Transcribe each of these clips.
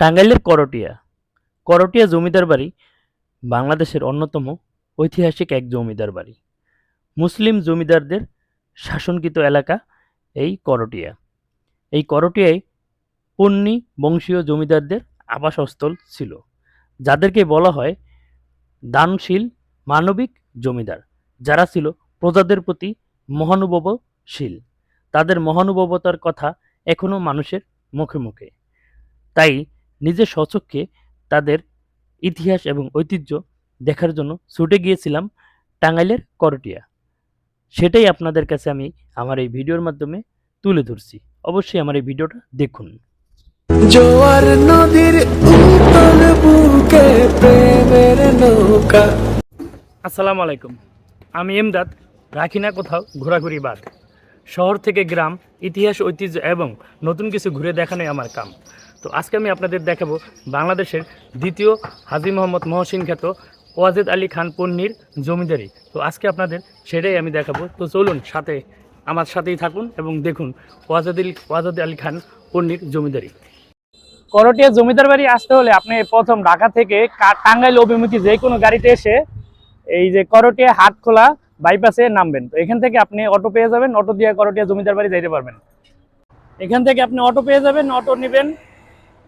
টাঙ্গাইলের করটিয়া। করটিয়া জমিদার বাড়ি বাংলাদেশের অন্যতম ঐতিহাসিক এক জমিদার বাড়ি। মুসলিম জমিদারদের শাসনকৃত এলাকা এই করটিয়া। এই করটিয়ায় পন্নী বংশীয় জমিদারদের আবাসস্থল ছিল, যাদেরকে বলা হয় দানশীল মানবিক জমিদার। যারা ছিল প্রজাদের প্রতি মহানুভবশীল। তাদের মহানুভবতার কথা এখনও মানুষের মুখে মুখে। তাই নিজের স্বচক্ষে তাদের ইতিহাস এবং ঐতিহ্য দেখার জন্য ছুটে গিয়েছিলাম টাঙ্গাইলের করটিয়া। সেটাই আপনাদের কাছে আমি আমার এই ভিডিওর মাধ্যমে তুলে ধরছি। অবশ্যই আমার এই ভিডিওটা দেখুন। জোয়ার নদীর উতল বুকে প্রেমের নৌকা। আসসালামু আলাইকুম। আমি এমদাদ রাখি না কোথাও ঘোরাঘুরি বাদ। শহর থেকে গ্রাম ইতিহাস ঐতিহ্য এবং নতুন কিছু ঘুরে দেখানোই আমার কাম। তো আজকে আমি আপনাদের দেখাবো বাংলাদেশের দ্বিতীয় হাজি মোহাম্মদ মহসিন খ্যাত ওয়াজেদ আলী খান পন্নির জমিদারি। তো আজকে আপনাদের সেটাই আমি দেখাবো। তো চলুন সাথে, আমার সাথেই থাকুন এবং দেখুন ওয়াজেদ ওয়াজেদ আলী খান পন্নির জমিদারি। করটিয়া জমিদার বাড়ি আসতে হলে আপনি প্রথম ঢাকা থেকে টাঙ্গাইল অভিমুখী যে কোনো গাড়িতে এসে এই যে করটিয়া হাট খোলা বাইপাসে নামবেন। তো এখান থেকে আপনি অটো পেয়ে যাবেন। অটো দিয়ে করটিয়া জমিদার বাড়ি যাইতে পারবেন। এখান থেকে আপনি অটো পেয়ে যাবেন, অটো নেবেন।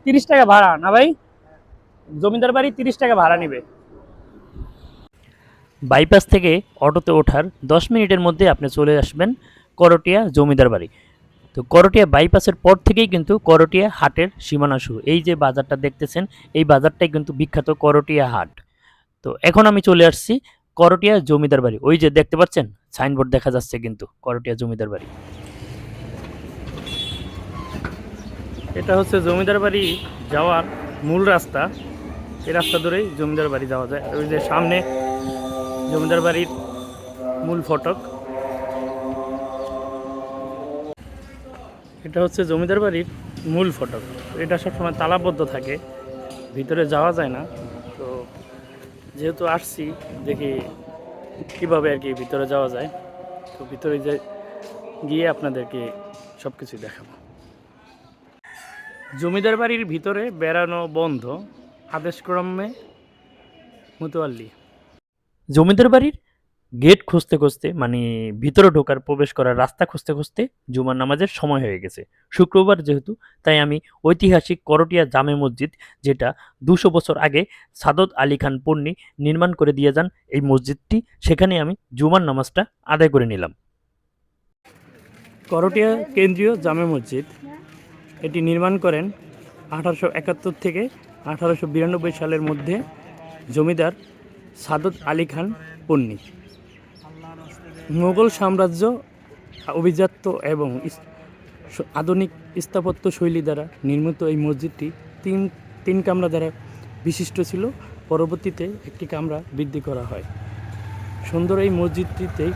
তিরিশ টাকা ভাড়া, না ভাই? জমিদার বাড়ি তিরিশ টাকা ভাড়া নেবে। বাইপাস থেকে অটোতে ওঠার দশ মিনিটের মধ্যে আপনি চলে আসবেন করটিয়া জমিদার বাড়ি। তো করটিয়া বাইপাসের পর থেকেই কিন্তু করটিয়া হাটের সীমানা শুরু। এই যে বাজারটা দেখতেছেন, এই বাজারটাই কিন্তু বিখ্যাত করটিয়া হাট। তো এখন আমি চলে আসছি করটিয়া জমিদার বাড়ি। ওই যে দেখতে পাচ্ছেন, সাইনবোর্ড দেখা যাচ্ছে কিন্তু করটিয়া জমিদার বাড়ি। এটা হচ্ছে জমিদার বাড়ি যাওয়ার মূল রাস্তা। এই রাস্তা ধরেই জমিদার বাড়ি যাওয়া যায়। ওই যে সামনে জমিদার বাড়ির মূল ফটক। এটা হচ্ছে জমিদার বাড়ির মূল ফটক। এটা সবসময় তালাবদ্ধ থাকে। ভিতরে যাওয়া যায় না। তো যেহেতু আসছি, দেখি কীভাবে আর কি ভিতরে যাওয়া যায়। তো ভিতরে গিয়ে আপনাদেরকে সব কিছু দেখাবো। জমিদার বাড়ির ভিতরে বেড়ানো বন্ধ। আদেশক্রমে মুতোয়াল্লি। জমিদার বাড়ির গেট খুঁজতে খুঁজতে মানে ভিতরে ঢোকার প্রবেশ করার রাস্তা খুঁজতে খুঁজতে জুমার নামাজের সময় হয়ে গেছে। শুক্রবার যেহেতু তাই আমি ঐতিহাসিক করটিয়া জামে মসজিদ যেটা দুশো বছর আগে সাদত আলী খান পন্নী নির্মাণ করে দিয়ে যান এই মসজিদটি সেখানে আমি জুমার নামাজটা আদায় করে নিলাম। করটিয়া কেন্দ্রীয় জামে মসজিদ এটি নির্মাণ করেন আঠারোশো একাত্তর থেকে আঠারোশো বিরানব্বই সালের মধ্যে জমিদার সাদত আলী খান পন্নী। মোগল সাম্রাজ্য অভিজাত্য এবং আধুনিক স্থাপত্য শৈলী দ্বারা নির্মিত এই মসজিদটি তিন তিন কামরা দ্বারা বিশিষ্ট ছিল। পরবর্তীতে একটি কামরা বৃদ্ধি করা হয়। সুন্দর এই মসজিদটিতেই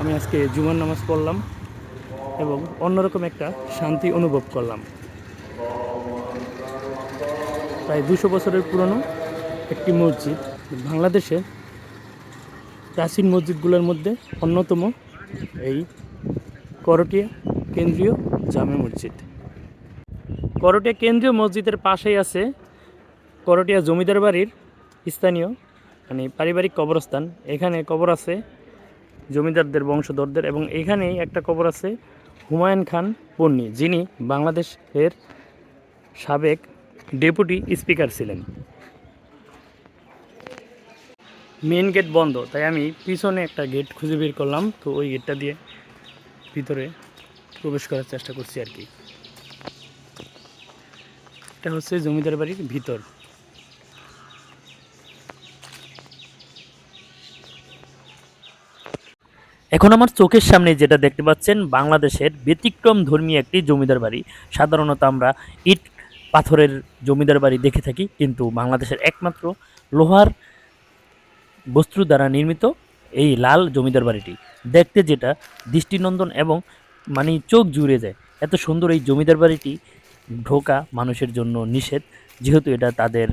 আমি আজকে জুমার নামাজ পড়লাম। এবং অন্যরকম একটা শান্তি অনুভব করলাম। প্রায় দুশো বছরের পুরনো একটি মসজিদ। বাংলাদেশের প্রাচীন মসজিদগুলোর মধ্যে অন্যতম এই করটিয়া কেন্দ্রীয় জামে মসজিদ। করটিয়া কেন্দ্রীয় মসজিদের পাশেই আছে করটিয়া জমিদার বাড়ির স্থানীয় মানে পারিবারিক কবরস্থান। এখানে কবর আছে জমিদারদের, বংশধরদের এবং এখানেই একটা কবর আছে হুমায়ুন খান পন্নী যিনি বাংলাদেশের সাবেক ডেপুটি স্পিকার ছিলেন। মেন গেট বন্ধ, তাই আমি পিছনে একটা গেট খুঁজে বের করলাম। তো ওই গেটটা দিয়ে ভিতরে প্রবেশ করার চেষ্টা করছি আর কি। এটা হচ্ছে জমিদার বাড়ির ভিতর। এখন আমার চোখের সামনে যেটা দেখতে পাচ্ছেন, বাংলাদেশের ব্যতিক্রম ধর্মী একটি জমিদার বাড়ি। সাধারণত আমরা ইট পাথরের জমিদার বাড়ি দেখে থাকি, কিন্তু বাংলাদেশের একমাত্র লোহার বস্তু দ্বারা নির্মিত এই লাল জমিদার বাড়িটি। দেখতে যেটা দৃষ্টিনন্দন এবং মানে চোখ জুড়ে যায়। এত সুন্দর এই জমিদার বাড়িটি ঢোকা মানুষের জন্য নিষেধ, যেহেতু এটা তাদের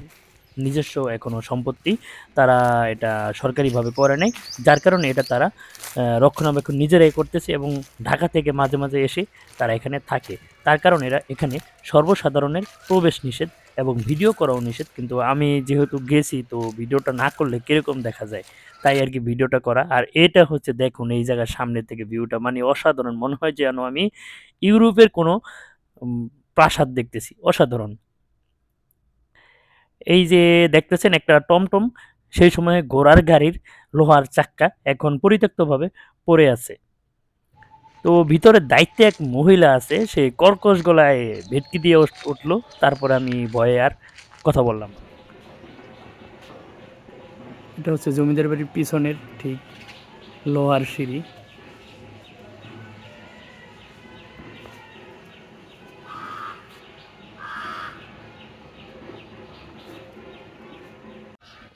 নিজস্ব এখনও সম্পত্তি তারা এটা সরকারিভাবে করে নেয় যার কারণে এটা তারা রক্ষণাবেক্ষণ নিজেরাই করতেছে এবং ঢাকা থেকে মাঝে মাঝে এসে তারা এখানে থাকে। তার কারণে এরা এখানে সর্বসাধারণের প্রবেশ নিষেধ এবং ভিডিও করাও নিষেধ। কিন্তু আমি যেহেতু গেছি, তো ভিডিওটা না করলে কীরকম দেখা যায়? তাই আর কি ভিডিওটা করা। আর এটা হচ্ছে, দেখুন, এই জায়গার সামনে থেকে ভিউটা। মানে অসাধারণ মনে হয় যেন আমি ইউরোপের কোনো প্রাসাদ দেখতেছি। অসাধারণ। এই যে দেখতেছেন একটা টমটম, সেই সময় ঘোড়ার গাড়ির লোহার চাক্কা এখন পরিত্যক্তভাবে পড়ে আছে। তো ভিতরে দায়িত্বে এক মহিলা আছে, সে কর্কশ গলায় ভেটকি দিয়ে উঠ- উঠল, তারপরে আমি ভয়ে আর কথা বললাম এটা হচ্ছে জমিদার বাড়ির পিছনের ঠিক লোহার সিঁড়ি।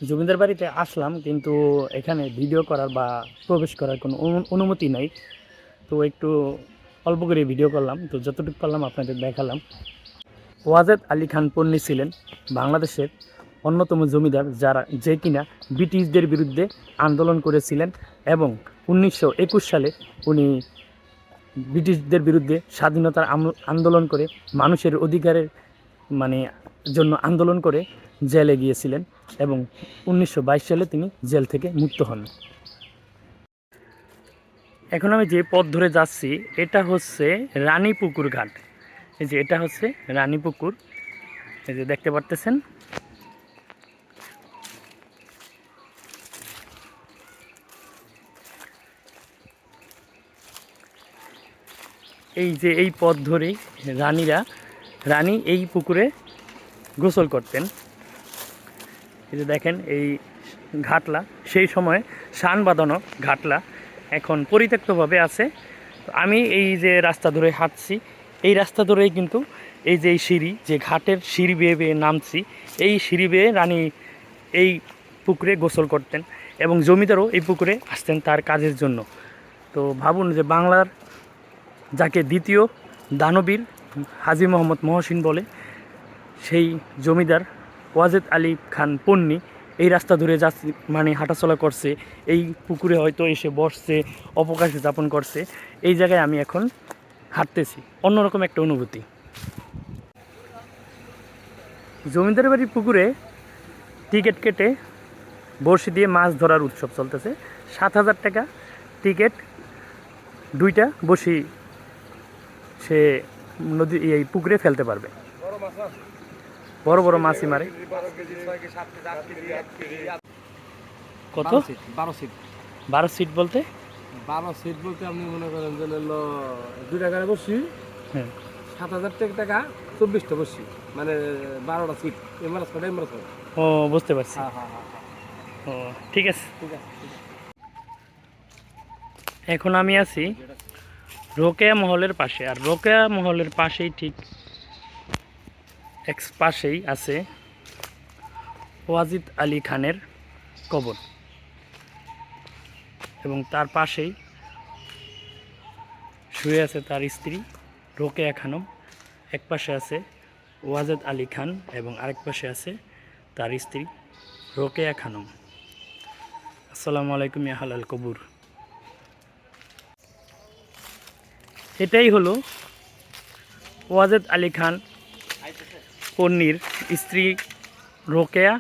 জমিদার বাড়িতে আসলাম, কিন্তু এখানে ভিডিও করার বা প্রবেশ করার কোনো অনু- অনুমতি নাই। তো একটু অল্প করে ভিডিও করলাম, তো যতটুকু পারলাম আপনাদের দেখালাম। ওয়াজেদ আলী খান পন্নী ছিলেন বাংলাদেশের অন্যতম জমিদার, যারা যে কিনা ব্রিটিশদের বিরুদ্ধে আন্দোলন করেছিলেন এবং উনিশশো একুশ সালে উনি ব্রিটিশদের বিরুদ্ধে স্বাধীনতার আন্দোলন করে মানুষের অধিকারের মানে জন্য আন্দোলন করে জেলে গিয়েছিলেন এবং উনিশশো বাইশ সালে তিনি জেল থেকে মুক্ত হন। এখন আমি যে পথ ধরে যাচ্ছি, এটা হচ্ছে রানীপুকুর ঘাট। এই যে এটা হচ্ছে রানীপুকুর। এই যে দেখতে পারতেছেন? এই যে এই পথ ধরেই রানীরা, রানী এই পুকুরে গোসল করতেন। এই যে দেখেন, এই ঘাটলা, সেই সময় শান বাঁধানো ঘাটলা এখন পরিত্যক্তভাবে আছে। আমি এই যে রাস্তা ধরে হাঁটছি, এই রাস্তা ধরেই কিন্তু এই যে এই সিঁড়ি, যে ঘাটের সিঁড়ি বেয়ে বেয়ে নামছি, এই সিঁড়ি বেয়ে রানী এই পুকুরে গোসল করতেন এবং জমিদারও এই পুকুরে আসতেন তার কাজের জন্য। তো ভাবুন যে বাংলার যাকে দ্বিতীয় দানবীর হাজি মোহাম্মদ মহসিন বলে, সেই জমিদার ওয়াজেদ আলী খান পন্নী এই রাস্তা ধরে যাচ্ছে মানে হাঁটাচলা করছে, এই পুকুরে হয়তো এসে বসছে, অবকাশে যাপন করছে, এই জায়গায় আমি এখন হাঁটতেছি। অন্যরকম একটা অনুভূতি। জমিদার বাড়ির পুকুরে টিকিট কেটে বড়শি দিয়ে মাছ ধরার উৎসব চলতেছে। সাত হাজার টাকা টিকিট, দুইটা বসি সে নদী, এই পুকুরে ফেলতে পারবে। বড় বড় মাছই মারে। কত? বারো সিট বারো সিট বারো সিট বলতে? বারো সিট বলতে আপনি মনে করেন যে দুই টাকার বসি হ্যাঁ। সাত হাজার টাকা চব্বিশটা বসি। মানে বারোটা সিট এমআরএস করে এমআরএস করে ও বুঝতে পারছি। হ্যাঁ হ্যাঁ ও ঠিক আছে ঠিক আছে। এখন আমি আছি রোকেয়া মহলের পাশে। আর রোকেয়া মহলের পাশেই ঠিক এক পাশেই আছে ওয়াজিদ আলী খানের কবর। এবং তার পাশেই শুয়ে আছে তার স্ত্রী রোকেয়া খানম। এক পাশে আছে ওয়াজেদ আলী খান এবং আরেক পাশে আছে তার স্ত্রী রোকেয়া খানম। আসসালামু আলাইকুম ইয়া হালাল কবুর। এটাই হলো ওয়াজেদ আলী খান পন্নির স্ত্রী রোকেয়া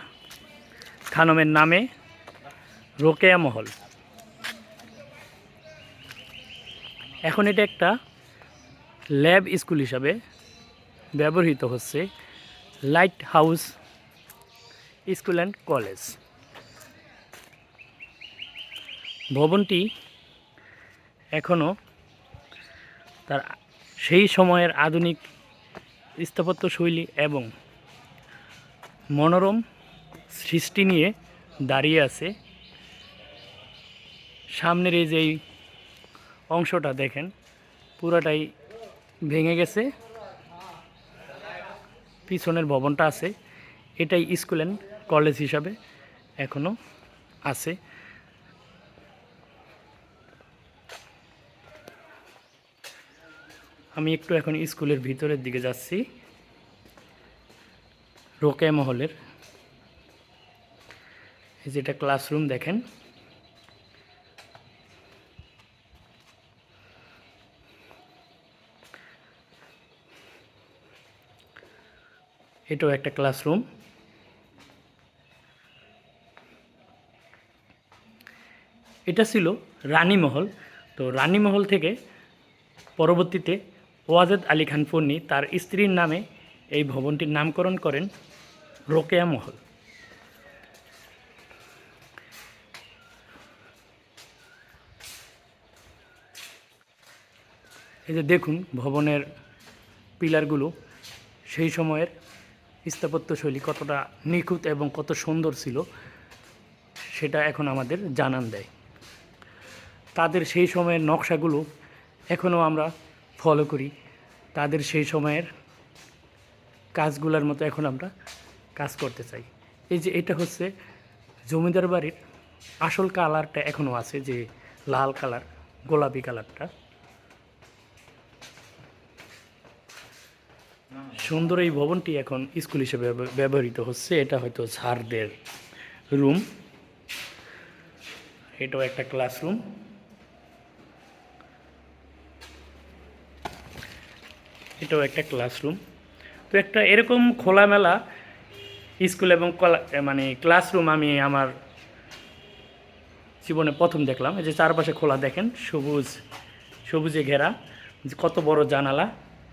খানমের নামে রোকেয়া মহল। এখন এটা একটা ল্যাব স্কুল হিসাবে ব্যবহৃত হচ্ছে light house school and college. ভবনটি এখনও তার সেই সময়ের আধুনিক স্থাপত্য শৈলী এবং মনোরম সৃষ্টি নিয়ে দাঁড়িয়ে আছে। সামনের এই যে অংশটা দেখেন, পুরাটাই ভেঙে গেছে। পিছনের ভবনটা আছে। এটাই স্কুল অ্যান্ড কলেজ হিসাবে এখনও আছে। আমি একটু এখন স্কুলের ভিতরের দিকে যাচ্ছি। রোকেয়া মহলের। এই যেটা ক্লাসরুম দেখেন। এটাও একটা ক্লাসরুম। এটা ছিল রানীমহল তো রানীমহল থেকে পরবর্তীতে ওয়াজেদ আলী খান পন্নী তার স্ত্রীর নামে এই ভবনটির নামকরণ করেন রোকেয়া মহল। এই যে দেখুন ভবনের পিলারগুলো, সেই সময়ের স্থাপত্যশৈলী কতটা নিখুঁত এবং কত সুন্দর ছিল, সেটা এখন আমাদের জানান দেয়। তাদের সেই সময়ের নকশাগুলো এখনও আমরা ফলো করি। তাদের সেই সময়ের কাজগুলোর মতো এখন আমরা কাজ করতে চাই। এই যে এটা হচ্ছে জমিদার বাড়ির আসল কালারটা এখনও আছে যে লাল কালার, গোলাপি কালারটা। সুন্দর এই ভবনটি এখন স্কুল হিসেবে ব্যবহৃত হচ্ছে। এটা হয়তো স্যারদের রুম এটাও একটা ক্লাসরুম এটাও একটা ক্লাসরুম তো একটা এরকম খোলামেলা স্কুল এবং মানে ক্লাসরুম আমি আমার জীবনে প্রথম দেখলাম। এই যে চারপাশে খোলা দেখেন, সবুজ, সবুজে ঘেরা, যে কত বড় জানালা,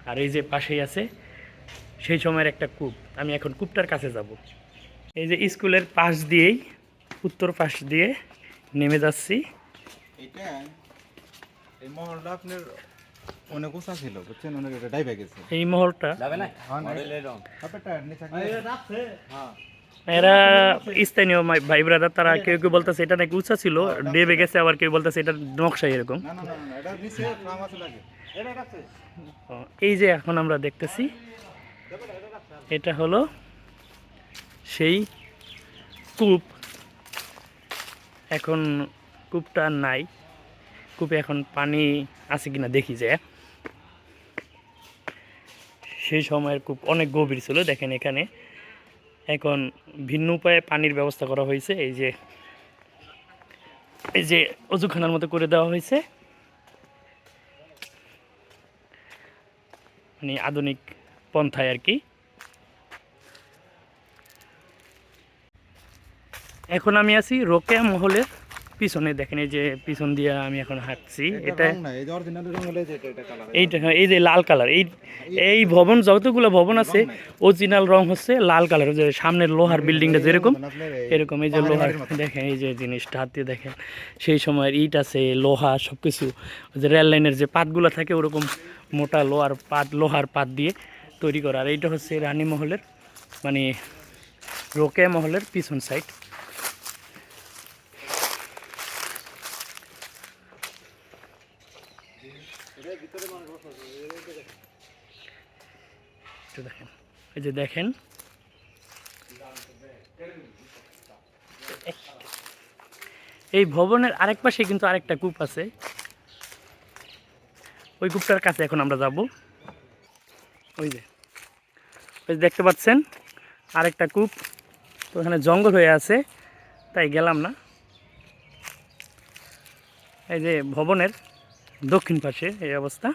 আর এই যে পাশেই আছে সেই সময়ের একটা কূপ। আমি এখন কূপটার কাছে যাব। এই যে স্কুলের পাশ দিয়েই, উত্তর পাশ দিয়ে নেমে যাচ্ছি। আপনার অনেক উঁচা ছিল বুঝছেন? অনেক এটা ডাইভে গেছে। এই মহলটা। আপনারটা নিচে গিয়ে- এরা স্থানীয় মাই- ভাই ব্রাদার তারা কেউ কেউ বলতেছে এটা নাকি উঁচা ছিল ডেবে গেছে আবার কেউ বলতেছে এটা নকশা এরকম। না না না না, এই যে এখন আমরা দেখতেছি এটা হলো সেই কূপ। এখন কূপটা আর নাই। কূপে এখন পানি আছে কিনা দেখি যে। সেই সময়ের কূপ অনেক গভীর ছিল, দেখেন এখানে। এখন ভিন্ন উপায়ে পানির ব্যবস্থা করা হয়েছে, এই যে এই যে অজুখানার মতো করে দেওয়া হয়েছে। মানে আধুনিক পন্থায় আর কি। এখন আমি আছি রোকেয়া মহলের পিছনে দেখেন এই যে পিছন দিয়ে আমি এখন হাঁটছি। এটা এইটা হ্যাঁ, এই যে লাল কালার এই এই ভবন যতগুলো ভবন আছে অরিজিনাল রং হচ্ছে লাল কালার যে সামনের লোহার বিল্ডিংটা যেরকম এরকম এই যে লোহার দেখেন এই যে জিনিসটা হাত দিয়ে দেখেন। সেই সময়ের ইট আছে লোহা সব কিছু যে রেল লাইনের যে পাতগুলো থাকে ওরকম মোটা লোহার পাত লোহার পাত দিয়ে তৈরি করা। আর এইটা হচ্ছে রানী মহলের মানে রোকে মহলের পিছন সাইড একটু দেখেন এই যে দেখেন। এই ভবনের আরেক পাশে কিন্তু আরেকটা কূপ আছে। ওই কূপটার কাছে এখন আমরা যাব। ওই যে, ওই দেখতে পাচ্ছেন, আরেকটা কূপ। তো ওখানে জঙ্গল হয়ে আছে, তাই গেলাম না। এই যে ভবনের দক্ষিণ পাশে এই অবস্থা।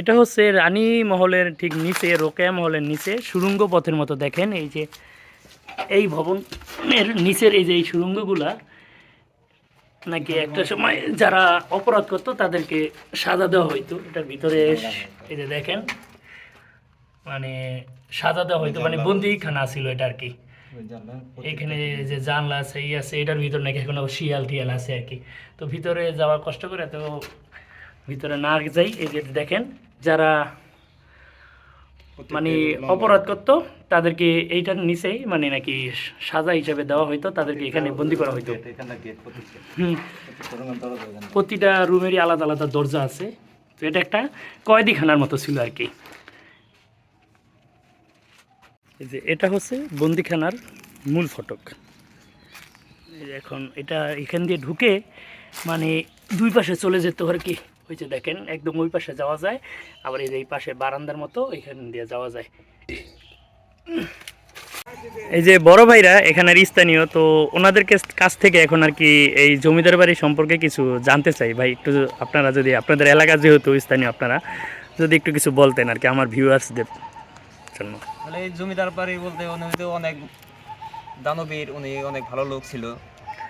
এটা হচ্ছে রানী মহলের ঠিক নিচে রোকেয়া মহলের নিচে সুড়ঙ্গ পথের মতো দেখেন এই যে এই ভবনের নিচের এই যে এই সুড়ঙ্গগুলা নাকি একটা সময় যারা অপরাধ করতো তাদেরকে সাজা দেওয়া হইতো। এটার ভিতরে এই যে দেখেন মানে সাজা দেওয়া হইতো মানে বন্দিখানা ছিল এটা আর কি। এখানে যে জানলা আছে ই আছে এটার ভিতরে নাকি এখন শিয়াল টিয়াল আছে আর কি। তো ভিতরে যাওয়া কষ্ট করে তো ভিতরে না যাই এই যে দেখেন যারা মানে অপরাধ করতো তাদেরকে এইটার নিচেই মানে নাকি সাজা হিসাবে দেওয়া হইতো তাদেরকে এখানে বন্দি করা হইতো। প্রতিটা রুমেরই আলাদা আলাদা দরজা আছে। তো এটা একটা কয়েদিখানার মতো ছিল আর কি। যে এটা হচ্ছে বন্দিখানার মূল ফটক। এখন এটা এখান দিয়ে ঢুকে মানে দুই পাশে চলে যেত আর কি। ওই যে দেখেন, একদম ওই পাশে যাওয়া যায়, আবার এই যে এই পাশে বারান্দার মতো এখান দিয়ে যাওয়া যায়। এই যে বড় ভাইরা এখানের স্থানীয়, তো ওনাদের কাছ- থেকে এখন আর কি এই জমিদার বাড়ি সম্পর্কে কিছু জানতে চাই। ভাই, একটু আপনারা যদি আপনাদের এলাকা যেহেতু স্থানীয় আপনারা, যদি একটু কিছু বলতেন আর কি আমার ভিউয়ার্সদের জন্য। তাহলে এই জমিদার বাড়ি বলতে উনি অনেক দানবীর, উনি অনেক ভালো লোক ছিল।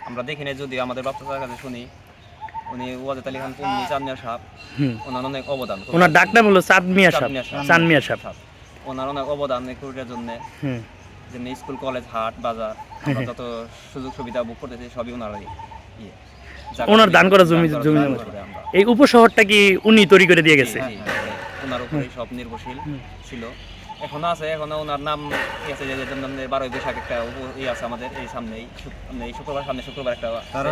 আমরা দেখি না যদি আমাদের বাচ্চাদের কাছে শুনি। উনি ওয়াজেদ আলী খান পুন্নি হুম। ওনার অনেক অবদান। ওনার ডাক নাম হলো চাঁদ মিয়া সাহেব। চাঁদমিয়া চাঁদ মিয়া সাহেব। ওনার অনেক অবদান এই কুড়িটার জন্য। যেমনি স্কুল কলেজ হাট বাজার আমরা যত সুযোগ সুবিধা বুক করতেছি সবই ওনারই ইয়ে। ওনার দান করা জমি- জমি। এই উপশহরটা কি উনি তৈরি করে দিয়ে গেছে? ওনার উপরেই সব নির্ভরশীল ছিল। এখনও আছে এখনও ওনার নাম আছে যে যেমন বারোই বৈশাখ একটা উপ- ই আছে আমাদের এই সামনেই মানে এই শুক্রবার সামনে শুক্রবার একটা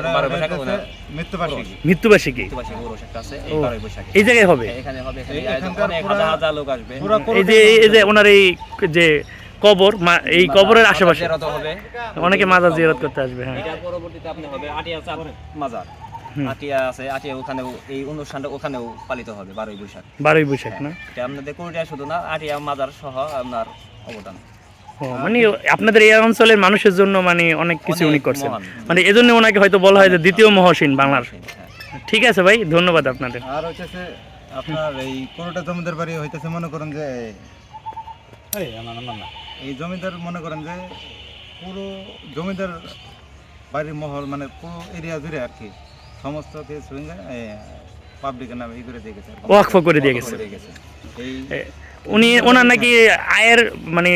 বারোই বৈশাখ ওনার মৃত্যুবার্ষিকী। মৃত্যুবার্ষিকী। মৃত্যুবার্ষিক? ওরস একটা আছে এই ও, বারোই বৈশাখে। এই জায়গায় হবে? এখানে হবে এখানে অনেক হাজার হাজার লোক আসবে। এই যে এই যে ওনার এই যে কবর এই কবরের আশেপাশে। মাজার জিয়ারত হবে। অনেকে মাজার জিয়ারত করতে আসবে হ্যাঁ। পরবর্তীতে আপনি হবে আটিয়া চাঁদ মাজার। আটিয়া আছে আটিয়া ওখানেও এই অনুষ্ঠানটা ওখানেও পালিত হবে বারোই বৈশাখ। বারোই বৈশাখ না? এটা আপনাদের কোরিয়া শুধু না আটিয়া মাজার সহ আপনার অবদান। মানে আপনাদের এই অঞ্চলের মানুষের জন্য মানে অনেক কিছু উনি করছেন। মানে এজন্য ওনাকে হয়তো বলা হয় যে দ্বিতীয় মহসিন বাংলার। হ্যাঁ। ঠিক আছে ভাই ধন্যবাদ আপনাদের। আর হইতেছে আপনার এই কোনোটা জমিদার বাড়ি হইতেছে মনে করেন যে এই জমিদার মনে করেন যে পুরো জমিদার বাড়ির মহল মানে পুরো এরিয়া জুড়ে আর কি। সমস্ত কিছু পাবলিকের নামে ই করে দিয়ে গেছে ওয়াকফ করে দিয়ে গেছে। করে গেছে। এই এ, উনি ওনার নাকি আয়ের মানে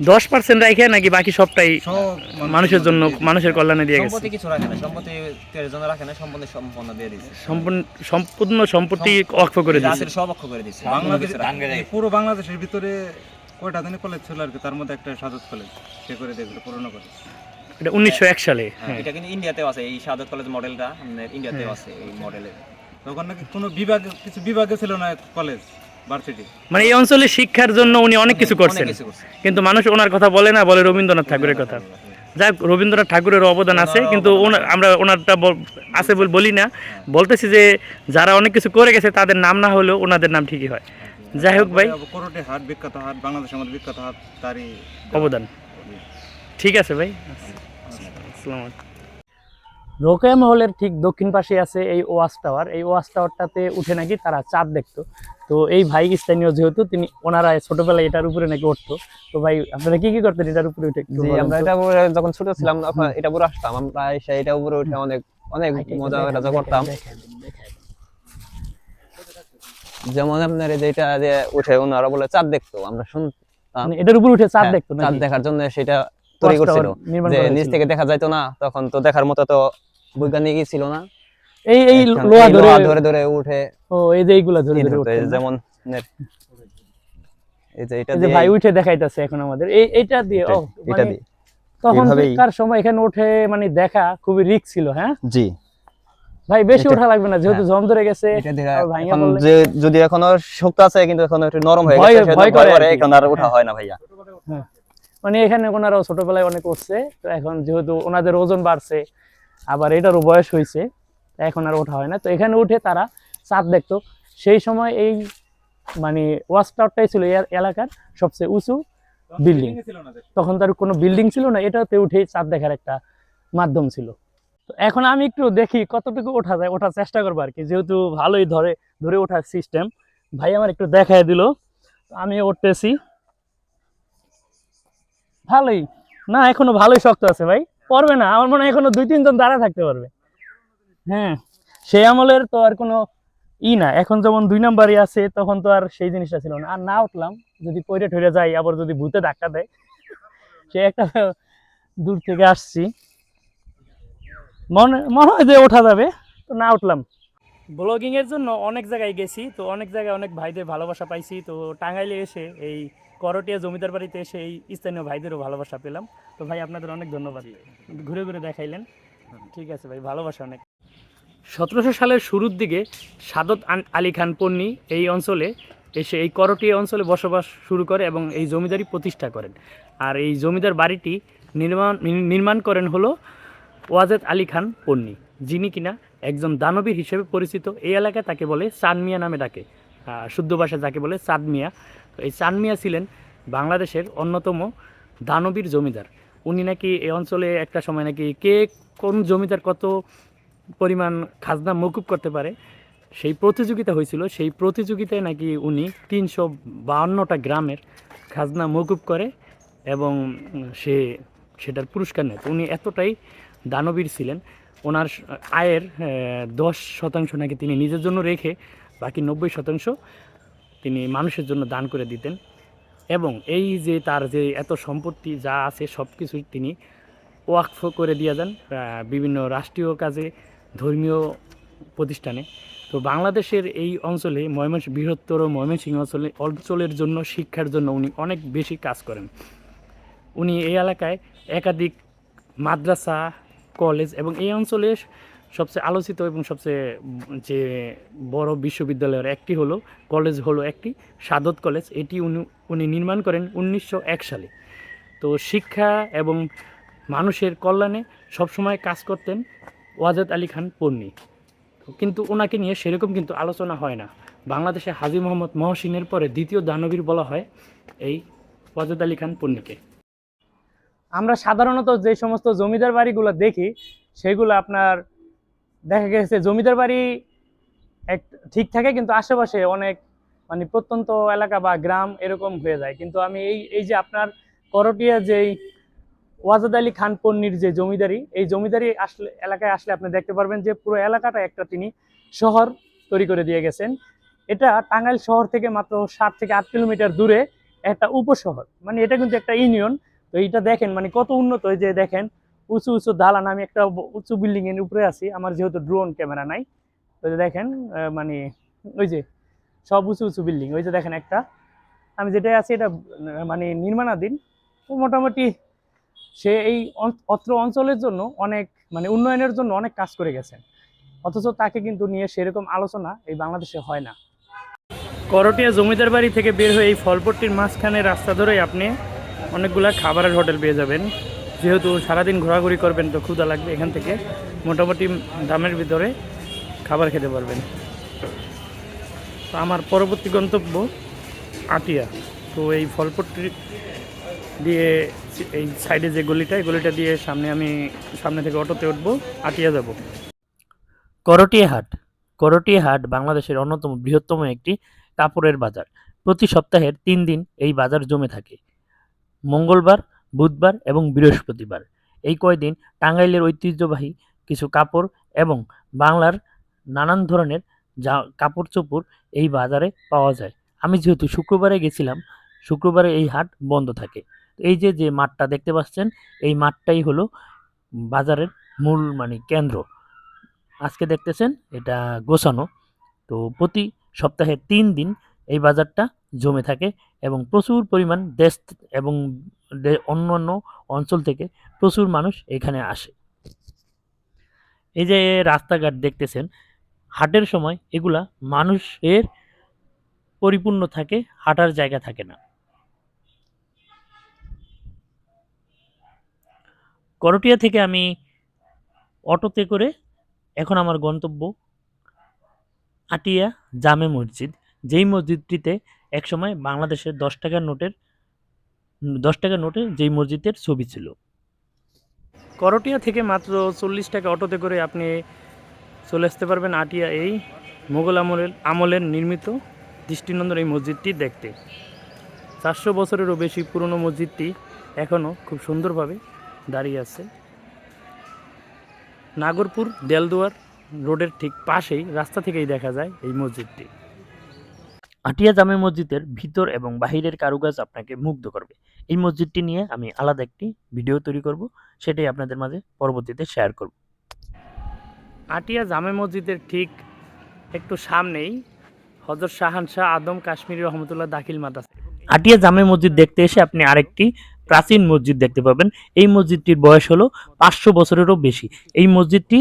দশ পার্সেন্ট রাখে নাকি বাকি সবটাই মানুষের জন্য মানুষের কল্যাণে দিয়ে গেছে। কিছু রাখে না সম্পত্তি রাখে না সম্পত্তি সম্পন্ন দিয়ে দিচ্ছে সম্পূর্ণ সম্পূর্ণ সম্পত্তি অক্ষ করে দিয়েছে। সব অক্ষ করে দিচ্ছে বাংলাদেশ বাংলাদেশ পুরো বাংলাদেশের ভিতরে কয়টা দিনে কলেজ ছিল আর কি তার মধ্যে একটা সাজত কলেজ সে করে দেখল পুরোনো কলেজ এটা উনিশশো এক সালে হ্যাঁ এটা কিন্তু ইন্ডিয়াতেও আছে এই সাদত কলেজ মডেলটা আমাদের ইন্ডিয়াতেও হ্যাঁ। আছে এই মডেলের তখন নাকি কোনো বিভাগ কিছু বিভাগে ছিল না কলেজ ভার্সিটি মানে এই অঞ্চলে শিক্ষার জন্য উনি অনেক কিছু করছেন। কিন্তু মানুষ ওনার কথা বলে না বলে রবীন্দ্রনাথ ঠাকুরের কথা। যাক রবীন্দ্রনাথ ঠাকুরের অবদান আছে কিন্তু আমরা ওনারটা আছে বল বলি না। বলতেছি যে যারা অনেক কিছু করে গেছে তাদের নাম না হলেও ওনাদের নাম ঠিকই হয়। যাই হোক ভাই। করোটে হাট বিখ্যাত হাট বাংলাদেশের মধ্যে বিখ্যাত হাট তারই অবদান। ঠিক আছে ভাই। আসসালামু আলাইকুম। রোকেয়া মহলের ঠিক দক্ষিণ পাশে আছে এই ওয়াচ টাওয়ার। এই ওয়াচ টাওয়ারটাতে উঠে নাকি তারা চাঁদ দেখতো। তো এই ভাই স্থানীয় যেহেতু তিনি ওনারা ছোটবেলায় এটার উপরে নাকি উঠতো। তো ভাই আপনারা কি কি করতেন এটার উপরে উঠে? আমরা এটা উপরে যখন ছোট ছিলাম এটা উপরে আসতাম। আমরা এসে এটা উপরে উঠে অনেক অনেক মজা রাজা করতাম। যেমন আপনার এই যে এটা উঠে ওনারা বলে চাঁদ দেখতো আমরা শুনতাম। মানে এটার উপরে উঠে চাঁদ হ্যাঁ, দেখতো চাঁদ দেখার জন্য সেটা তৈরি করছিল। যে নিচ থেকে দেখা যাইতো না তখন তো দেখার মতো তো বৈজ্ঞানিকই ছিল না। এই এই লোহা ধরে ধরে ধরে উঠে। ও এই যে এইগুলা ধরে ধরে না? যেমন এই যে এটা যে দিয়ে ভাই উঠে দেখাইতেছে এখন আমাদের। এই এইটা দিয়ে ও এটা মানে দিয়ে। তখন কার সময় এখানে উঠে মানে দেখা খুবই রিস্ক ছিল হ্যাঁ? জি। ভাই বেশি ওঠা লাগবে না যেহেতু জম ধরে গেছে এটা যে যদি এখনও শক্ত আছে কিন্তু এখনও একটু নরম হয়ে গেছে ভয় ভয় করে। এখন আর ওঠা হয় না ভাইয়া। মানে এখানে ওনারাও ছোটবেলায় অনেক উঠছে তো এখন যেহেতু ওনাদের ওজন বাড়ছে আবার এটারও বয়স হয়েছে এখন আর ওঠা হয় না। তো এখানে উঠে তারা চাঁদ দেখতো। সেই সময় এই মানে ওয়াচ টাওয়ারটাই ছিল এলাকার সবচেয়ে উঁচু বিল্ডিং তখন তার কোনো বিল্ডিং ছিল না এটাতে উঠেই চাঁদ দেখার একটা মাধ্যম ছিল। তো এখন আমি একটু দেখি কতটুকু ওঠা যায় ওঠার চেষ্টা করব আর কি। যেহেতু ভালোই ধরে ধরে ওঠার সিস্টেম ভাই আমার একটু দেখায় দিল। আমি উঠতেছি। ভালোই। না, এখনও ভালোই শক্ত আছে ভাই। পারবে না, আমার মনে হয় এখনও দুই, তিনজন দাঁড়া থাকতে পারবে। হ্যাঁ সেই আমলের তো আর কোনো ই না। এখন যেমন দুই নাম্বারই আছে, তখন তো আর সেই জিনিসটা ছিল না। আর না উঠলাম, যদি পয়রে ঠরে যাই, আবার যদি ভূতে ধাক্কা দেয়, সে একটা দূর থেকে আসছি। মনে মনে হয় যে ওঠা যাবে, তো না উঠলাম। ব্লগিং এর জন্য অনেক জায়গায় গেছি, তো অনেক জায়গায় অনেক ভাইদের ভালোবাসা পাইছি, তো টাঙ্গাইলে এসে এই করটিয়া জমিদার বাড়িতে এসে এই স্থানীয় ভাইদেরও ভালোবাসা পেলাম। তো ভাই আপনাদের অনেক ধন্যবাদ। ঘুরে ঘুরে দেখাইলেন। ঠিক আছে ভাই ভালোবাসা অনেক। সতেরোশো সালের শুরুর দিকে সাদত আন- আলী খান পন্নী এই অঞ্চলে এসে এই করটিয়া অঞ্চলে বসবাস শুরু করে এবং এই জমিদারি প্রতিষ্ঠা করেন। আর এই জমিদার বাড়িটি নির্মাণ নির্মাণ করেন হলো ওয়াজেদ আলী খান পন্নী যিনি কিনা একজন দানবীর হিসেবে পরিচিত। এই এলাকায় তাকে বলে চাঁদ মিয়া নামে ডাকে। শুদ্ধ ভাষায় যাকে বলে চাঁদ মিয়া। তো এই চাঁদ মিয়া ছিলেন বাংলাদেশের অন্যতম দানবীর জমিদার। উনি নাকি এই অঞ্চলে একটা সময় নাকি কে কোন জমিদার কত পরিমাণ খাজনা মকুব করতে পারে, সেই প্রতিযোগিতা হয়েছিল। সেই প্রতিযোগিতায় নাকি উনি তিনশো বাহান্নটা গ্রামের খাজনা মকুব করে এবং সে সেটার পুরস্কার নেয়। উনি এতটাই দানবীর ছিলেন। ওনার আয়ের দশ শতাংশ নাকি তিনি নিজের জন্য রেখে, বাকি নব্বই শতাংশ তিনি মানুষের জন্য দান করে দিতেন। এবং এই যে তার যে এত সম্পত্তি যা আছে সব কিছুই তিনি ওয়াকফ করে দিয়ে যান বিভিন্ন রাষ্ট্রীয় কাজে, ধর্মীয় প্রতিষ্ঠানে। তো বাংলাদেশের এই অঞ্চলে ময়মনসিংহ, বৃহত্তর ময়মনসিংহ অঞ্চলে, অঞ্চলের জন্য, শিক্ষার জন্য উনি অনেক বেশি কাজ করেন। উনি এই এলাকায় একাধিক মাদ্রাসা, কলেজ এবং এই অঞ্চলের সবচেয়ে আলোচিত এবং সবচেয়ে যে বড় বিশ্ববিদ্যালয়ের একটি হলো, কলেজ হলো একটি, সাদত কলেজ। এটি উনি উনি নির্মাণ করেন উনিশশো এক সালে। তো শিক্ষা এবং মানুষের কল্যাণে সবসময় কাজ করতেন ওয়াজেদ আলী খান পন্নী। কিন্তু ওনাকে নিয়ে সেরকম কিন্তু আলোচনা হয় না। বাংলাদেশে হাজি মোহাম্মদ মহসিনের পরে দ্বিতীয় দানবীর বলা হয় এই ওয়াজেদ আলী খান পন্নীকে। আমরা সাধারণত যে সমস্ত জমিদার বাড়িগুলো দেখি, সেগুলো আপনার দেখা গেছে জমিদার বাড়ি এক ঠিক থাকে, কিন্তু আশেপাশে অনেক মানে প্রত্যন্ত এলাকা বা গ্রাম এরকম হয়ে যায়। কিন্তু আমি এই এই যে আপনার করটিয়া যেই ওয়াজাদ আলী খান পন্নির যে জমিদারি, এই জমিদারি আসলে, এলাকায় আসলে আপনি দেখতে পারবেন যে পুরো এলাকাটা একটা তিনি শহর তৈরি করে দিয়ে গেছেন। এটা টাঙ্গাইল শহর থেকে মাত্র সাত থেকে আট কিলোমিটার দূরে একটা উপশহর। মানে এটা কিন্তু একটা ইউনিয়ন। তো এইটা দেখেন মানে কত উন্নত যে দেখেন উঁচু উঁচু দালান, আমি একটা উঁচু বিল্ডিং এর উপরে আছি, আমার যেহেতু ড্রোন ক্যামেরা নাই। ওই যে দেখেন মানে ওই যে সব উঁচু উঁচু বিল্ডিং ওই যে দেখেন একটা। আমি যেটাই আছি, এটা মানে নির্মাণাধীন। মোটামুটি সে এই অত্র অঞ্চলের জন্য অনেক মানে উন্নয়নের জন্য অনেক কাজ করে গেছেন অথচ তাকে কিন্তু নিয়ে সেরকম আলোচনা এই বাংলাদেশে হয় না। করটিয়া জমিদার বাড়ি থেকে বের হয়ে এই ফলপট্টির মাঝখানে রাস্তা ধরেই আপনি অনেকগুলা খাবারের হোটেল পেয়ে যাবেন। যেহেতু সারাদিন ঘোরাঘুরি করবেন তো ক্ষুদা লাগবে এখান থেকে, মোটামুটি দামের ভিতরে খাবার খেতে পারবেন। তো আমার পরবর্তী গন্তব্য আটিয়া তো এই ফলপট্টি দিয়ে এই সাইডে যে গলিটা, এই গলিটা দিয়ে সামনে আমি সামনে থেকে অটোতে উঠবো আটিয়া যাব। করটিয়া হাট। করটিয়া হাট বাংলাদেশের অন্যতম বৃহত্তম একটি কাপড়ের বাজার। প্রতি সপ্তাহের তিন দিন এই বাজার জমে থাকে। মঙ্গলবার বুধবার এবং বৃহস্পতিবার। এই কয়দিন টাঙ্গাইলের ঐতিহ্যবাহী কিছু কাপড় এবং বাংলার নানান ধরনের যা কাপড় চোপড় এই বাজারে পাওয়া যায়। আমি যেহেতু শুক্রবারে গেছিলাম, শুক্রবারে এই হাট বন্ধ থাকে। এই যে যে মাঠটা দেখতে পাচ্ছেন, এই মাঠটাই হলো বাজারের মূল মানে কেন্দ্র। আজকে দেখতেছেন, এটা গোছানো। তো প্রতি সপ্তাহে তিন দিন এই বাজারটা জমে থাকে এবং প্রচুর পরিমাণ দেশ এবং দে- অন্য অঞ্চল থেকে প্রচুর মানুষ এখানে আসে। এই যে রাস্তাঘাট দেখতেছেন, হাটের সময় এগুলা মানুষের পরিপূর্ণ থাকে, হাঁটার জায়গা থাকে না। করটিয়া থেকে আমি অটোতে করে এখন আমার গন্তব্য আটিয়া জামে মসজিদ। যেই মসজিদটিতে একসময় বাংলাদেশের দশ টাকার নোটের, দশ টাকার নোটে যেই মসজিদের ছবি ছিল। করটিয়া থেকে মাত্র চল্লিশ টাকা অটোতে করে আপনি চলে আসতে পারবেন আটিয়া এই মোগল আমলের আমলের নির্মিত দৃষ্টিনন্দন এই মসজিদটি দেখতে। চারশো বছরেরও বেশি পুরনো মসজিদটি এখনও খুব সুন্দরভাবে দাঁড়িয়ে আছে। নাগরপুর দেলদুয়ার রোডের ঠিক পাশেই, রাস্তা থেকেই দেখা যায় এই মসজিদটি। আটিয়া জামে মসজিদের ভিতর এবং বাহিরের কারুকাজ আপনাকে মুগ্ধ করবে। এই মসজিদটি নিয়ে আমি আলাদা একটি ভিডিও তৈরি করব, সেটাই আপনাদের মাঝে পরবর্তীতে শেয়ার করব। আটিয়া জামে মসজিদের ঠিক একটু সামনেই হজর শাহান শাহ আদম কাশ্মীর রহমতুল্লাহ দাখিল মাদ্রাসা। আটিয়া জামে মসজিদ দেখতে এসে আপনি আরেকটি প্রাচীন মসজিদ দেখতে পাবেন। এই মসজিদটির বয়স হলো পাঁচশো বছরেরও বেশি। এই মসজিদটি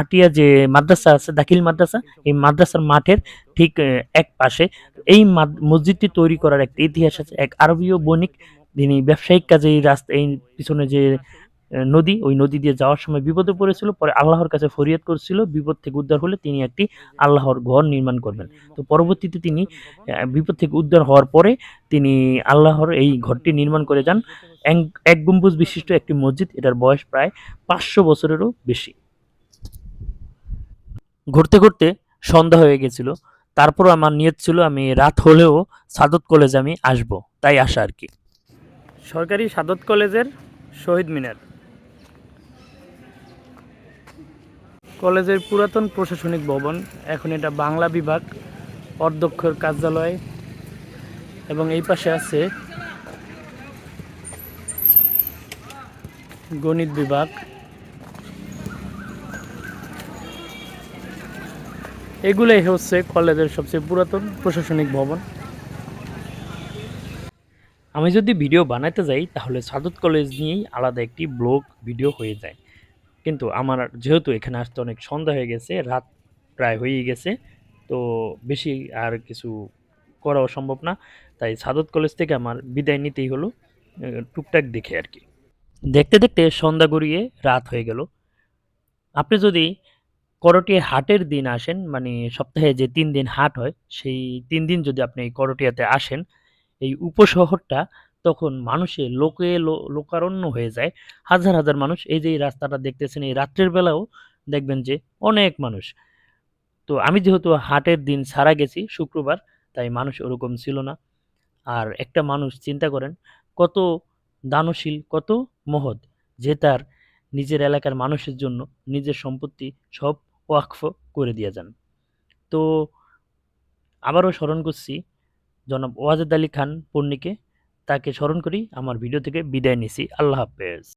আটিয়া যে মাদ্রাসা আছে, দাখিল মাদ্রাসা, এই মাদ্রাসার মাঠের ঠিক এক পাশে। এই মসজিদটি তৈরি করার একটা ইতিহাস আছে। এক আরবীয় বণিক, যিনি ব্যবসায়িক কাজে এই রাস্তা, এই পিছনে যে নদী, ওই নদী দিয়ে যাওয়ার সময় বিপদে পড়েছিল, পরে আল্লাহর কাছে ফরিয়াদ করছিল, বিপদ থেকে উদ্ধার হলে তিনি একটি আল্লাহর ঘর নির্মাণ করবেন। তো পরবর্তীতে তিনি বিপদ থেকে উদ্ধার হওয়ার পরে তিনি আল্লাহর এই ঘরটি নির্মাণ করে যান। এক- গম্বুজ বিশিষ্ট একটি মসজিদ, এটার বয়স প্রায় পাঁচশো বছরেরও বেশি। ঘুরতে ঘুরতে সন্ধ্যা হয়ে গেছিল। তারপর আমার নিয়ত ছিল, আমি রাত হলেও সাদত কলেজে আমি আসব, তাই আসা আর কি। সরকারি সাদত কলেজের শহীদ মিনার। কলেজের পুরাতন প্রশাসনিক ভবন, এখন এটা বাংলা বিভাগ অধ্যক্ষর কার্যালয়, এবং এই পাশে আছে গণিত বিভাগ। এগুলোই হচ্ছে কলেজের সবচেয়ে পুরাতন প্রশাসনিক ভবন। আমি যদি ভিডিও বানাতে যাই, তাহলে সাদত কলেজ নিয়েই আলাদা একটি ব্লগ ভিডিও হয়ে যায়। কিন্তু আমার যেহেতু এখানে আসতে অনেক সন্ধ্যা হয়ে গেছে, রাত প্রায় হয়েই গেছে, তো বেশি আর কিছু করাও সম্ভব না। তাই সাদত কলেজ থেকে আমার বিদায় নিতেই হলো টুকটাক দেখে আর কি। দেখতে দেখতে সন্ধ্যা গড়িয়ে রাত হয়ে গেল। আপনি যদি করটিয়া হাটের দিন আসেন মানে সপ্তাহে যে তিন দিন হাট হয়, সেই তিন দিন যদি আপনি এই করটিয়াতে আসেন, এই উপশহরটা তখন মানুষে লোকে লোকারণ্য হয়ে যায়। হাজার হাজার মানুষ এই যে এই রাস্তাটা দেখতেছেন, এই রাত্রের বেলাও দেখবেন যে অনেক মানুষ। তো আমি যেহেতু হাটের দিন ছাড়া গেছি শুক্রবার, তাই মানুষ ওরকম ছিল না। আর একটা মানুষ চিন্তা করেন, কত দানশীল, কত মহৎ যে তার নিজের এলাকার মানুষের জন্য নিজের সম্পত্তি সব ওয়াকফ করে দিয়ে যান। তো আবারও স্মরণ করছি, জনাব ওয়াজেদ আলী খান পন্নিকে তাকে স্মরণ করি। আমার ভিডিও থেকে বিদায় নিছি। আল্লাহ হাফেজ।